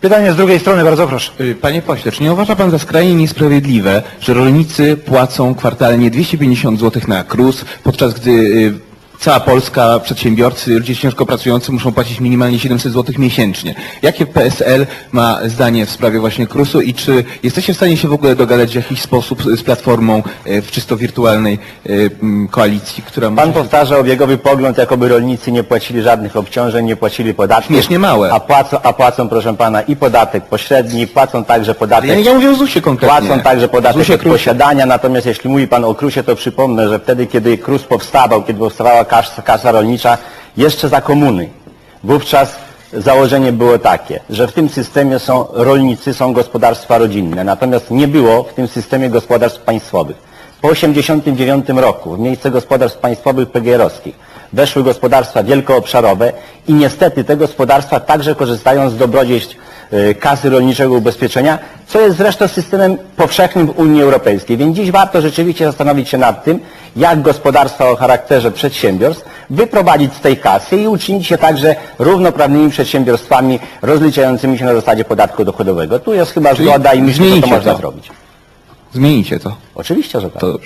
Pytanie z drugiej strony, bardzo proszę. Y, Panie pośle, czy nie uważa pan za skrajnie niesprawiedliwe, że rolnicy płacą kwartalnie 250 zł na KRUS, podczas gdy y, cała Polska, przedsiębiorcy, ludzie ciężko pracujący muszą płacić minimalnie 700 zł miesięcznie? Jakie PSL ma zdanie w sprawie właśnie KRUS-u i czy jesteście w stanie się w ogóle dogadać w jakiś sposób z Platformą y, w czysto wirtualnej mm, koalicji, która Pan może... powtarza obiegowy pogląd, jakoby rolnicy nie płacili żadnych obciążeń, nie płacili podatków. Śmiesznie małe. A płacą, a płacą, proszę pana, i podatek pośredni, płacą także podatek... Ja, ja mówię o ZUS-ie konkretnie. Płacą także podatek ZUS-ie, od KRUS-ie. posiadania, natomiast jeśli mówi Pan o Krusie, to przypomnę, że wtedy, kiedy Krus powstawał, kiedy powstawała kasa, rolnicza, jeszcze za komuny, wówczas założenie było takie, że w tym systemie są rolnicy, są gospodarstwa rodzinne, natomiast nie było w tym systemie gospodarstw państwowych. Po 1989 roku w miejsce gospodarstw państwowych PGR-owskich weszły gospodarstwa wielkoobszarowe i niestety te gospodarstwa także korzystają z dobrodziejstw y, kasy rolniczego ubezpieczenia, co jest zresztą systemem powszechnym w Unii Europejskiej. Więc dziś warto rzeczywiście zastanowić się nad tym, jak gospodarstwa o charakterze przedsiębiorstw wyprowadzić z tej kasy i uczynić je także równoprawnymi przedsiębiorstwami rozliczającymi się na zasadzie podatku dochodowego. Tu jest chyba Czyli zgoda i myślę, że to zmienicie można to. zrobić. Zmienicie to. Oczywiście, że tak. To